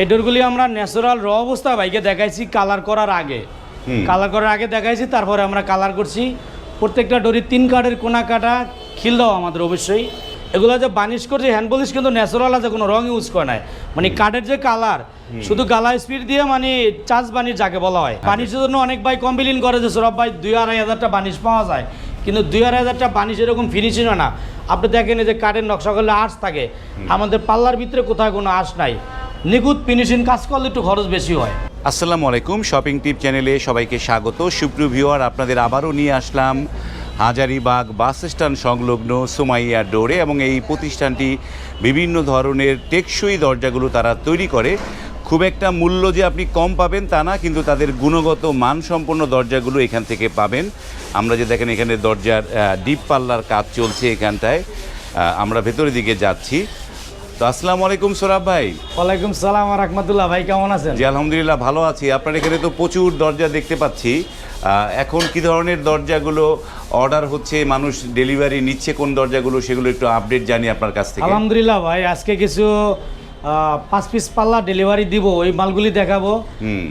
এই ডোরগুলি আমরা ন্যাচারাল র অবস্থা বাইকে দেখাইছি কালার করার আগে। কালার করার আগে দেখাইছি তারপরে আমরা কালার করছি। প্রত্যেকটা ডোরি তিন কাঠের কোনা কাটা খিল দেওয়া আমাদের অবশ্যই। এগুলো যে বানিশ করছে হ্যান্ড পলিশ কিন্তু ন্যাচারাল আছে কোনো রং ইউজ করে নাই। মানে কাঠের যে কালার শুধু গালা স্পিড দিয়ে মানে চার্জ বানিশ যাকে বলা হয়। বানিশের জন্য অনেক ভাই কমপ্লেন করে যে সৌরভ ভাই দুই আড়াই হাজারটা বানিশ পাওয়া যায়। কিন্তু দুই আড়াই হাজারটা বানিশ এরকম ফিনিশিং হয় না। আপনি দেখেন এই যে কাঠের নকশা করলে আর্টস থাকে। আমাদের পাল্লার ভিতরে কোথায় কোনো আর্টস নাই। নিখুঁত ফিনিশিং কাজ করলে একটু খরচ বেশি হয়। আসসালামু আলাইকুম শপিং টিপ চ্যানেলে সবাইকে স্বাগত। সুপ্রিয় ভিউয়ার, আপনাদের আবারও নিয়ে আসলাম হাজারিবাগ বাস স্ট্যান্ড সংলগ্ন সুমাইয়া ডোরে এবং এই প্রতিষ্ঠানটি বিভিন্ন ধরনের টেকসই দরজাগুলো তারা তৈরি করে। খুব একটা মূল্য যে আপনি কম পাবেন তা না, কিন্তু তাদের গুণগত মানসম্পন্ন দরজাগুলো এখান থেকে পাবেন। আমরা যে দেখেন এখানে দরজার ডিপ পাল্লার কাজ চলছে এখানটায়। আমরা ভেতরের দিকে যাচ্ছি। তো আসসালামু আলাইকুম সোরাব ভাই। ওয়ালাইকুম সালাম রহমতুল্লাহ ভাই কেমন আছেন? জি আলহামদুলিল্লাহ ভালো আছি। আপনার এখানে তো প্রচুর দরজা দেখতে পাচ্ছি। এখন কি ধরনের দরজাগুলো অর্ডার হচ্ছে? মানুষ ডেলিভারি নিচ্ছে কোন দরজাগুলো? সেগুলো একটু আপডেট জানি আপনার কাছ থেকে। আলহামদুলিল্লাহ ভাই আজকে কিছু পাঁচ পিস পাল্লা ডেলিভারি দিব। ওই মালগুলি দেখাবো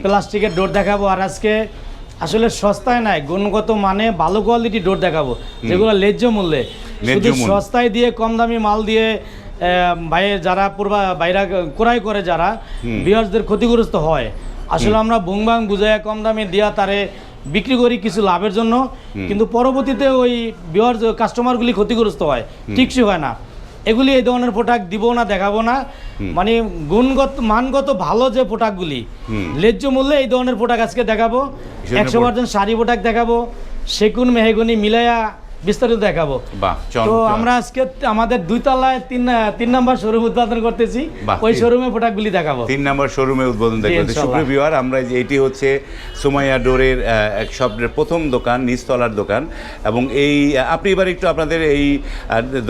প্লাস্টিকের ডোর দেখাবো। আর আজকে আসলে সস্তায় নাই গুণগত মানে ভালো কোয়ালিটি ডোর দেখাবো যেগুলো ন্যায্য মূল্যে। শুধু সস্তায় দিয়ে কম দামি মাল দিয়ে ভাই যারা পূর্বা বাইরা ক্রয় করে যারা বিয়ার্সদের ক্ষতিগ্রস্ত হয়। আসলে আমরা বুংবাং বুঝাইয়া কম দামে দিয়া তারে বিক্রি করি কিছু লাভের জন্য কিন্তু পরবর্তীতে ওই বিয়ার্স কাস্টমারগুলি ক্ষতিগ্রস্ত হয় ঠিকসই হয় না। এগুলি এই ধরনের প্রোডাক্ট দিব না দেখাবো না। মানে গুণগত মানগত ভালো যে প্রোডাক্টগুলি। ন্যায্য মূল্যে এই ধরনের প্রোডাক্ট আজকে দেখাবো। একশো পার্সেন্ট শাড়ি প্রোডাক্ট দেখাবো। সেগুন মেহেগুনি মিলাইয়া বিস্তারিত দেখাবো। তো আমরা আজকে আমাদের দুই তলায় তিন তিন নম্বর শোরুম উদ্বোধন করতেছি। ওই শোরুমে প্রোডাক্টগুলি দেখাবো। তিন নম্বর শোরুমে উদ্বোধন ইনশাল্লাহ। সুপ্রিয় ভিউয়ার আমরা যে এটি হচ্ছে সুমাইয়া ডোরের এক শব্দের প্রথম দোকান নিচতলার দোকান। এবং এই আপনি এবার একটু আপনাদের এই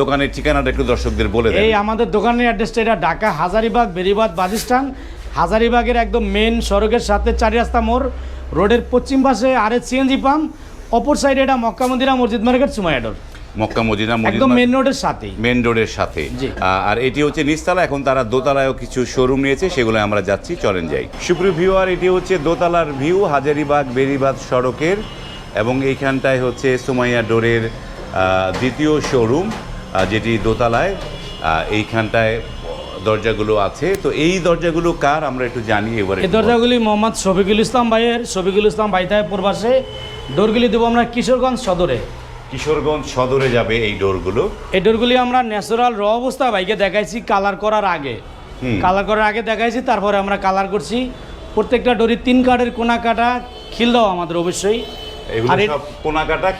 দোকানের ঠিকানাটা একটু দর্শকদের বলে দেন। এই আমাদের দোকানের অ্যাড্রেসটা এটা ঢাকা হাজারিবাগ বেরিবাদ বাজিস্টান হাজারিবাগের একদম মেন সড়কের সাথে চারি রাস্তা মোড়। রোডের পশ্চিম পাশে আর সিএনজি পাম্প অপর সাইডে এটা মক্কা মন্দিরা মসজিদ মার্কেট সুমায়াডোর মক্কা মদিনা একদম মদিনা মেন রোডের সাথেই মেন রোডের সাথে। আর এটি হচ্ছে নিচতলা এখন তারা দোতলায়ও কিছু শোরুম নিয়েছে সেগুলো আমরা যাচ্ছি চলেন যাই। সুপ্রিয় ভিউয়ার এটি হচ্ছে দোতলার ভিউ হাজারিবাগ বেরিবাদ সড়কের এবং এইখানটায় হচ্ছে সুমাইয়া ডোরের দ্বিতীয় শোরুম যেটি দোতলায় এইখানটায় দরজাগুলো আছে। তো এই দরজাগুলো কার? আমরা একটু জানি এবারে এই দরজাগুলি মোহাম্মদ শফিকুল ইসলাম ভাইয়ের শফিকুল ইসলাম ভাই থাকে পূর্বাসে। ডোরগুলি দেবো আমরা কিশোরগঞ্জ সদরে। কিশোরগঞ্জ সদরে যাবে এই ডোরগুলো এই ডোরগুলি আমরা ন্যাচারাল র অবস্থা বাইকে দেখাইছি কালার করার আগে। কালার করার আগে দেখাইছি তারপরে আমরা কালার করছি। প্রত্যেকটা ডোরি তিন কাঠের কোনা কাটা খিল দেওয়া আমাদের অবশ্যই। এগুলো আর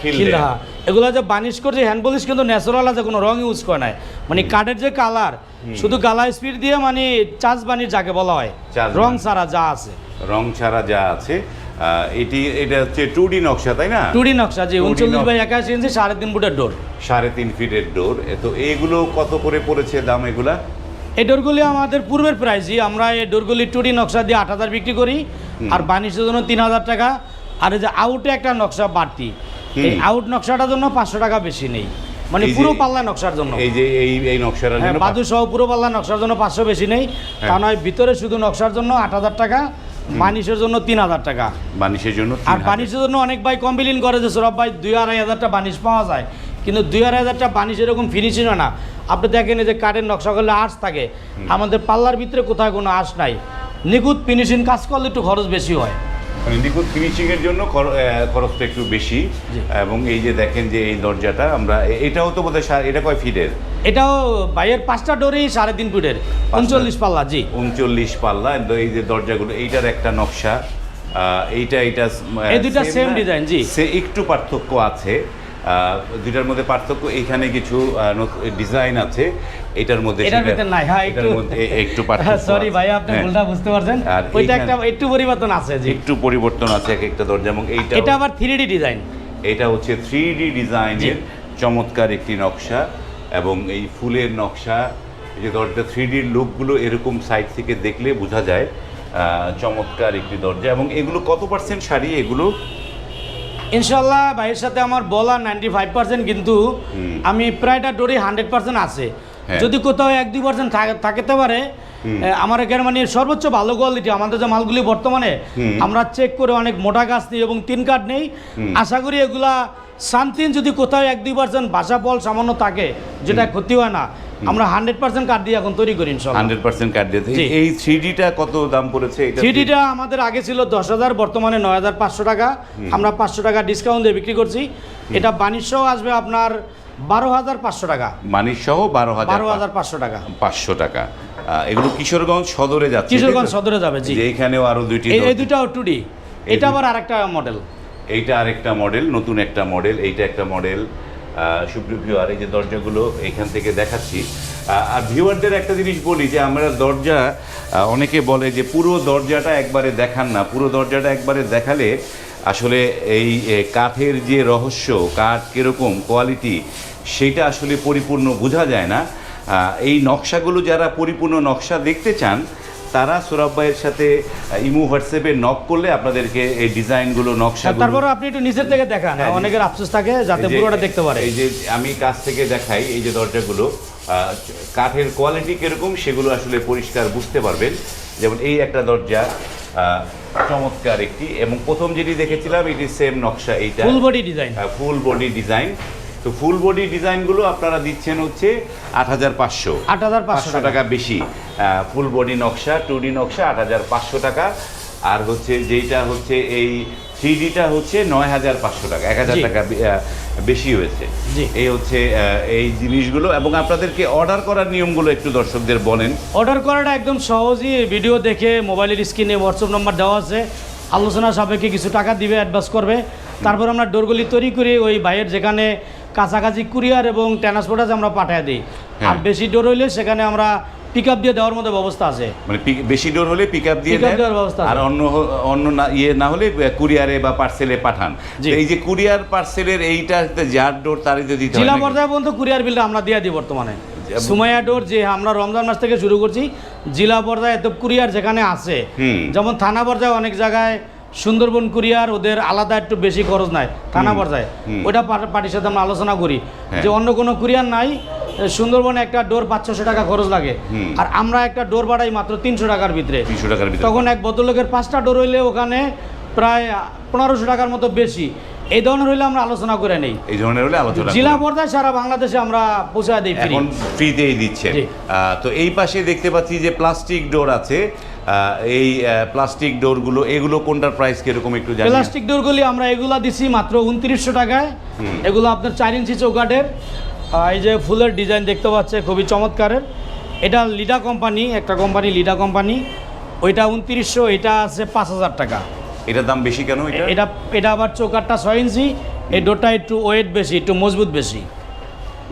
খিল খিল হ্যাঁ এগুলো যে বানিশ করছে হ্যান্ড পলিশ কিন্তু ন্যাচারাল আছে কোনো রং ইউজ করে নাই। মানে কাঠের যে কালার শুধু গালা স্পিড দিয়ে মানে চার্জ বানিশ যাকে বলা হয়। রং ছাড়া যা আছে। রং ছাড়া যা আছে। এটি এটা হচ্ছে টু ডি নকশা তাই না? টুডি নকশা যে 2D উনচল্লিশ। বাই একাশি ইঞ্চি সাড়ে তিন ফুটের ডোর সাড়ে তিন ফিটের ডোর তো এইগুলো কত করে পড়েছে দাম এগুলা? এই ডোরগুলি আমাদের পূর্বের প্রাইসই। আমরা এই ডোরগুলি টুডি নকশা দিয়ে আট হাজার বিক্রি করি। আর বাণিজ্যের জন্য তিন হাজার টাকা। আর এই যে আউটে একটা নকশা বাড়তি। এই আউট নকশাটার জন্য পাঁচশো টাকা বেশি নেই। মানে পুরো পাল্লা নকশার জন্য। এই যে এই এই নকশাটার হ্যাঁ জন্য বাদু সহ পুরো পাল্লা নকশার জন্য পাঁচশো বেশি নেই। হ্যাঁ। তা নয় ভিতরে শুধু নকশার জন্য আট হাজার টাকা। বানিশের জন্য তিন হাজার টাকা। বানিশের জন্য আর বানিশের জন্য অনেক ভাই কমপ্লেন করে যে সৌরভ ভাই দুই আড়াই হাজারটা বানিশ পাওয়া যায়। কিন্তু দুই আড়াই হাজারটা বানিশ এরকম ফিনিশিং হয় না। আপনি দেখেন এই যে কাঠের নকশা করলে আর্টস থাকে। আমাদের পাল্লার ভিতরে কোথায় কোনো আর্টস নাই। নিখুঁত ফিনিশিং কাজ করলে একটু খরচ বেশি হয়। মানে নিখুঁত ফিনিশিং জন্য খর- খরচটা একটু বেশি। এবং এই যে দেখেন যে এই দরজাটা আমরা এটাও তো বোধহয় এটা কয় ফিটের এটাও বাইয়ের পাঁচটা ডোরেই সাড়ে তিন ফিটের। উনচল্লিশ পাল্লা জি। উনচল্লিশ পাল্লা এই যে দরজাগুলো এইটার একটা নকশা। এইটা এইটা এই দুইটা সেম ডিজাইন জি। সে একটু পার্থক্য আছে। দুইটার মধ্যে পার্থক্য এখানে কিছু ডিজাইন আছে এটার মধ্যে এটার ভিতরে নাই হ্যাঁ একটু মধ্যে একটু পার্থক্য সরি ভাই আপনি হ্যাঁ, ভুলটা বুঝতে পারছেন। ওইটা একটা একটু পরিবর্তন আছে জি। একটু পরিবর্তন আছে এক একটা দরজা এবং এইটা এটা আবার থ্রি ডি ডিজাইন এটা হচ্ছে থ্রি ডি ডিজাইনের চমৎকার একটি নকশা এবং এই ফুলের নকশা এই যে দরজা থ্রি ডির লুকগুলো এরকম সাইড থেকে দেখলে বোঝা যায় আহ, চমৎকার একটি দরজা এবং এগুলো কত পার্সেন্ট শাড়ি? এগুলো ইনশাল্লাহ ভাইয়ের সাথে আমার বলা নাইনটি ফাইভ পার্সেন্ট কিন্তু আমি প্রায়টা ডোরি হান্ড্রেড পার্সেন্ট আছে হ্যাঁ। যদি কোথাও এক দুই পার্সেন্ট থাকতে পারে আমার এখানে মানে সর্বোচ্চ ভালো কোয়ালিটি আমাদের যে মালগুলি বর্তমানে আমরা চেক করে অনেক মোটা গাছ নিই এবং তিন কাঠ নেই। আশা করি এগুলা সানতিন যদি কোথাও এক দুই পার্সেন্ট ভাষা বল সামান্য থাকে যেটা ক্ষতি হয় না আমরা হান্ড্রেড পার্সেন্ট কাঠ দিয়ে এখন তৈরি করি হান্ড্রেড পার্সেন্ট দিয়েছে জি। এই থ্রি ডিটা কত দাম পড়েছে? থ্রিডিটা আমাদের আগে ছিল দশ হাজার বর্তমানে নয় হাজার পাঁচশো টাকা। আমরা পাঁচশো টাকা ডিসকাউন্ট দিয়ে বিক্রি করছি। এটা বাণিজ্য আসবে আপনার বারো হাজার পাঁচশো টাকা। সহ বারো হাজার বারো হাজার পাঁচশো টাকা। পাঁচশো টাকা। এগুলো কিশোরগঞ্জ সদরে যাচ্ছে কিশোরগঞ্জ সদরে যাবে জি। যে এইখানেও আরও দুইটি এই। দুটাও টু ডি এটা আবার আরেকটা মডেল এইটা আরেকটা মডেল নতুন একটা মডেল এইটা একটা মডেল সুপ্রিয় ভিউয়ার এই যে দরজাগুলো এখান থেকে দেখাচ্ছি। আর ভিউয়ারদের একটা জিনিস বলি যে আমরা দরজা অনেকে বলে যে পুরো দরজাটা একবারে দেখান না। পুরো দরজাটা একবারে দেখালে আসলে এই কাঠের যে রহস্য কাঠ কীরকম কোয়ালিটি সেটা আসলে পরিপূর্ণ বোঝা যায় না। এই নকশাগুলো যারা পরিপূর্ণ নকশা দেখতে চান তারা সোরাব ভাইয়ের সাথে ইমো হোয়াটসঅ্যাপে নক করলে আপনাদেরকে এই ডিজাইনগুলো নকশা তারপরে আপনি একটু নিচের থেকে দেখান হ্যাঁ, অনেকের আফসোস থাকে যাতে পুরোটা দেখতে পারে। এই যে আমি কাছ থেকে দেখাই এই যে দরজাগুলো আহ, কাঠের কোয়ালিটি কীরকম সেগুলো আসলে পরিষ্কার বুঝতে পারবেন। যেমন এই একটা দরজা আহ, চমৎকার একটি এবং প্রথম যেটি দেখেছিলাম এটি সেম নকশা এইটা full body design full body design তো ফুল বডি ডিজাইনগুলো আপনারা দিচ্ছেন হচ্ছে আট হাজার পাঁচশো। আট হাজার পাঁচশো টাকা বেশি। ফুল বডি নকশা টু ডি নকশা আট হাজার পাঁচশো টাকা। আর হচ্ছে যেইটা হচ্ছে এই থ্রি ডিটা হচ্ছে নয় হাজার পাঁচশো টাকা এক হাজার টাকা বেশি হয়েছে। এই হচ্ছে এই জিনিসগুলো এবং আপনাদেরকে অর্ডার করার নিয়মগুলো একটু দর্শকদের বলেন। অর্ডার করাটা একদম সহজই ভিডিও দেখে মোবাইলের স্ক্রিনে হোয়াটসঅ্যাপ নাম্বার দেওয়া আছে। আলোচনা সাপেক্ষে কিছু টাকা দিবে অ্যাডভান্স করবে। তারপর আমরা ডোরগুলি তৈরি করে ওই ভাইয়ের যেখানে কাছাকাছি কুরিয়ার এবং ট্রান্সপোর্ট আছে আমরা পাঠিয়ে দিই আর হ্যাঁ। বেশি ডোর হইলে সেখানে আমরা পিক আপ দিয়ে দেওয়ার মতো ব্যবস্থা আছে মানে বেশি ডোর হলে পিক আপ দিয়ে দেওয়ার ব্যবস্থা আর অন্য অন্য না ইয়ে না হলে কুরিয়ারে বা পার্সেলে পাঠান। এই যে কুরিয়ার পার্সেলের এইটা যার ডোর তারই যদি জেলা? পর্যায়ে পর্যন্ত কুরিয়ার বিলটা আমরা দিয়ে দিই বর্তমানে সুমাইয়া ডোর যে আমরা রমজান মাস থেকে শুরু করছি জেলা পর্যায়ে এত কুরিয়ার যেখানে আছে যেমন থানা পর্যায়ে অনেক জায়গায় সুন্দরবন কুরিয়ার ওদের আলাদা একটু বেশি খরচ নাই থানা পর্যায়ে। ওইটা পার্টির সাথে আমরা আলোচনা করি হ্যাঁ। যে অন্য কোনো কুরিয়ার নাই সুন্দরবনে একটা ডোর পাঁচ ছশো টাকা খরচ লাগে। আর আমরা একটা ডোর বাড়াই মাত্র তিনশো টাকার ভিতরে। তিনশো টাকার ভিতরে। তখন এক ভদ্রলোকের পাঁচটা ডোর হইলে ওখানে প্রায় পনেরোশো টাকার মতো বেশি। এই ধরনের হইলে আমরা আলোচনা করে নেই। এই ধরনের হলে আলোচনা জেলা। পর্যায়ে সারা বাংলাদেশে আমরা পৌঁছায় দিই ফ্রি এখন ফ্রিতেই দিচ্ছেন। জি। তো এই পাশে দেখতে পাচ্ছি যে প্লাস্টিক ডোর আছে। এই প্লাস্টিক ডোরগুলো এগুলো কোনটার প্রাইস কীরকম একটু জানি প্লাস্টিক ডোরগুলি আমরা এগুলো দিছি মাত্র উনত্রিশশো টাকায়। এগুলো আপনার চার ইঞ্চি চৌকাঠের। এই যে ফুলের ডিজাইন দেখতে পাচ্ছে খুবই চমৎকারের। এটা লিডা কোম্পানি একটা কোম্পানি লিডা কোম্পানি ওইটা উনত্রিশশো এটা আছে পাঁচ হাজার টাকা। এটার দাম বেশি কেন এটা? এটা এটা আবার চৌকাঠটা ছয় ইঞ্চি এই ডোরটা একটু ওয়েট বেশি একটু মজবুত বেশি।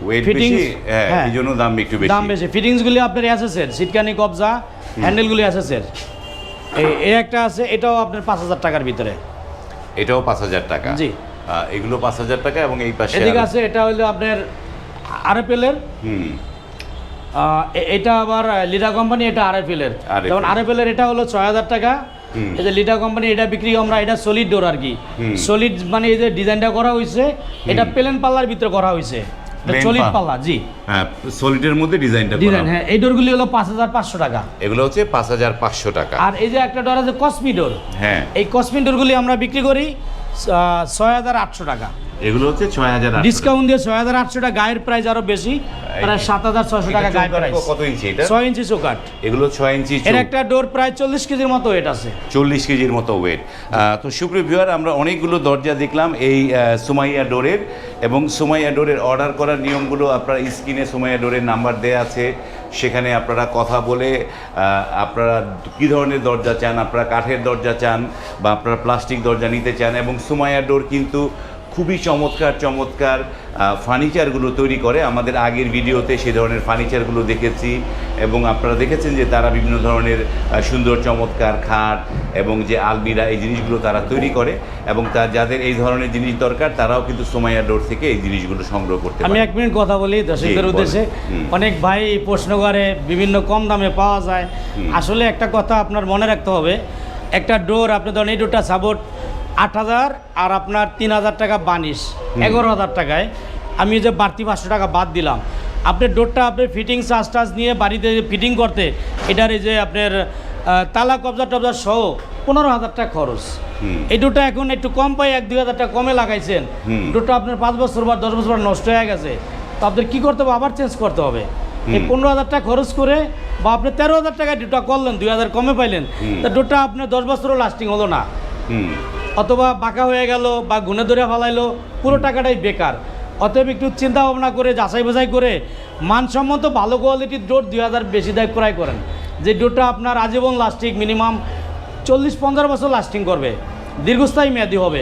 ওয়েট বেশি? হ্যাঁ হ্যাঁ। এই জন্য দাম একটু বেশি। দাম বেশি। ফিটিংসগুলি আপনার অ্যাসেসের সিটকানি কবজা হ্যান্ডেলগুলি অ্যাসেসের এই এই একটা আছে এটাও আপনার পাঁচ হাজার টাকার ভিতরে। এটাও পাঁচ হাজার টাকা? জি। এগুলো পাঁচ হাজার টাকা এবং এই পাশে এদিকে আছে এটা হলো আপনার আরএফএলের হুম। এটা আবার লিডা কোম্পানি এটা আরএফএলের যেমন আরএফএলের এটা হলো ছয় হাজার টাকা। এই যে লিটা কোম্পানি এটা বিক্রি আমরা এটা সলিড ডোর আর কি। সলিড মানে এই যে ডিজাইনটা করা হয়েছে এটা প্লেন পাল্লার ভিতরে করা হয়েছে সলিড পাল্লা। জি। হ্যাঁ সলিডের মধ্যে ডিজাইনটা ডিজাইন হ্যাঁ এই ডোরগুলি হলো পাঁচ হাজার পাঁচশো টাকা। এগুলো হচ্ছে পাঁচ হাজার পাঁচশো টাকা। আর এই যে একটা ডোর আছে কসমি ডোর হ্যাঁ। এই কসমি ডোরগুলি আমরা বিক্রি করি ছয় হাজার আটশো টাকা। এগুলো হচ্ছে ছয় হাজার ডিসকাউন্ট দিয়ে ছয় হাজার আটশো টাকা গায়ের প্রাইস আরও বেশি প্রায় সাত হাজার ছয়শো টাকা গায়ের প্রাইস কত ইঞ্চি এটা? ছয় ইঞ্চি চৌকাট এগুলো ছয় ইঞ্চি এর একটা ডোর প্রায় চল্লিশ কেজির মতো ওয়েট আছে। চল্লিশ কেজির মতো ওয়েট তো সুপ্রিয় ভিউয়ার আমরা অনেকগুলো দরজা দেখলাম এই সুমাইয়া ডোরের এবং সুমাইয়া ডোরের অর্ডার করার নিয়মগুলো আপনার স্ক্রিনে সুমাইয়া ডোরের নাম্বার দেওয়া আছে। সেখানে আপনারা কথা বলে আপনারা কী ধরনের দরজা চান আপনারা কাঠের দরজা চান বা আপনারা প্লাস্টিক দরজা নিতে চান এবং সুমাইয়া ডোর কিন্তু খুবই চমৎকার চমৎকার ফার্নিচারগুলো তৈরি করে। আমাদের আগের ভিডিওতে সে ধরনের ফার্নিচারগুলো দেখেছি এবং আপনারা দেখেছেন যে তারা বিভিন্ন ধরনের সুন্দর চমৎকার খাট এবং যে আলমিরা এই জিনিসগুলো তারা তৈরি করে এবং তার যাদের এই ধরনের জিনিস দরকার তারাও কিন্তু সোমাইয়া ডোর থেকে এই জিনিসগুলো সংগ্রহ করতে আমি এক মিনিট কথা বলি দর্শকদের। উদ্দেশ্যে। অনেক ভাই প্রশ্ন করে বিভিন্ন কম দামে পাওয়া যায়। আসলে একটা কথা আপনার মনে রাখতে হবে একটা ডোর আপনি ধরেন এই ডোরটা সাপোর্ট আট হাজার আর আপনার তিন হাজার টাকা বানিশ এগারো হাজার টাকায়। আমি যে বাড়তি পাঁচশো টাকা বাদ দিলাম। আপনি ডোরটা আপনি ফিটিং চার্জ টার্জ নিয়ে বাড়িতে ফিটিং করতে এটার এই যে আপনার তালা কবজা টবজা সহ পনেরো হাজার টাকা খরচ। এই ডোরটা এখন একটু কম পাই এক দুই হাজার টাকা কমে লাগাইছেন। ডোরটা আপনার পাঁচ বছর বা দশ বছর নষ্ট হয়ে গেছে। তো আপনার কী করতে হবে? আবার চেঞ্জ করতে হবে। এই পনেরো হাজার টাকা খরচ করে বা আপনি তেরো হাজার টাকা ডোরটা করলেন দুই হাজার কমে পাইলেন তা ডোরটা আপনার দশ বছরও লাস্টিং হলো না। অথবা বাঁকা হয়ে গেল বা গুনে ধরে ফেলাইলো পুরো টাকাটাই বেকার। অতএব একটু চিন্তা ভাবনা করে যাচাই বাছাই করে মানসম্মত ভালো কোয়ালিটির ডোর দুই হাজার বেশি দায় ক্রয় করেন। যে ডোরটা আপনার আজীবন লাস্টিং মিনিমাম চল্লিশ পঞ্চাশ বছর লাস্টিং করবে। দীর্ঘস্থায়ী মেয়াদি হবে।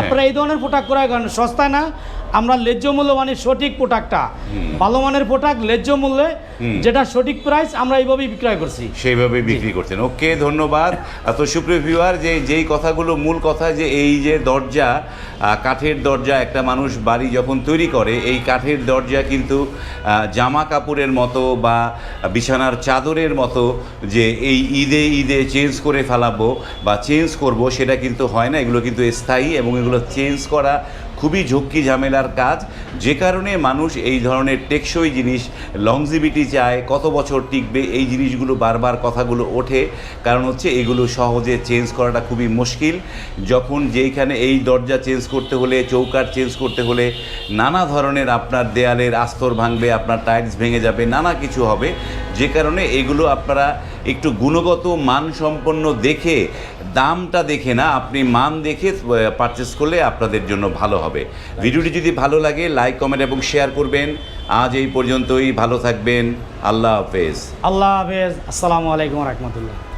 আপনারা এই ধরনের প্রোডাক্ট ক্রয় করেন সস্তায় না আমরা লেজ্জ মূল্য মানে সঠিক প্রোডাক্টটা। ভালো মানের প্রোডাক্ট লেজ্জ মূল্যে যেটা সঠিক প্রাইস আমরা এইভাবেই বিক্রয় করছি। সেইভাবে বিক্রি করছেন। ওকে ধন্যবাদ। তো সুপ্রিয় ভিউয়ার যে যেই কথাগুলো মূল কথা যে এই যে দরজা কাঠের দরজা একটা মানুষ বাড়ি যখন তৈরি করে এই কাঠের দরজা কিন্তু জামা কাপড়ের মতো বা বিছানার চাদরের মতো যে এই ঈদে ঈদে চেঞ্জ করে ফেলাবো বা চেঞ্জ করব সেটা কিন্তু হয় না। এগুলো কিন্তু স্থায়ী এবং এগুলো চেঞ্জ করা খুবই ঝক্কি ঝামেলার কাজ। যে কারণে মানুষ এই ধরনের টেকসই জিনিস লংজিভিটি চায়, কত বছর টিকবে, এই জিনিসগুলো বারবার কথাগুলো ওঠে। কারণ হচ্ছে এগুলো সহজে চেঞ্জ করাটা খুবই মুশকিল। যখন যেইখানে এই দরজা চেঞ্জ করতে হলে চৌকাট চেঞ্জ করতে হলে, নানা ধরনের আপনার দেয়ালের আস্তর ভাঙবে, আপনার টাইলস ভেঙে যাবে, নানা কিছু হবে। যে কারণে এগুলো আপনারা একটু গুণগত মান সম্পন্ন দেখে, দামটা দেখে না, আপনি মান দেখে পারচেস করলে আপনাদের জন্য ভালো হবে। ভিডিওটি যদি ভালো লাগে লাইক কমেন্ট এবং শেয়ার করবেন। আজ এই পর্যন্তই, ভালো থাকবেন। আল্লাহ হাফেজ। আল্লাহ হাফেজ। আসসালামু আলাইকুম রহমতুল্লাহ।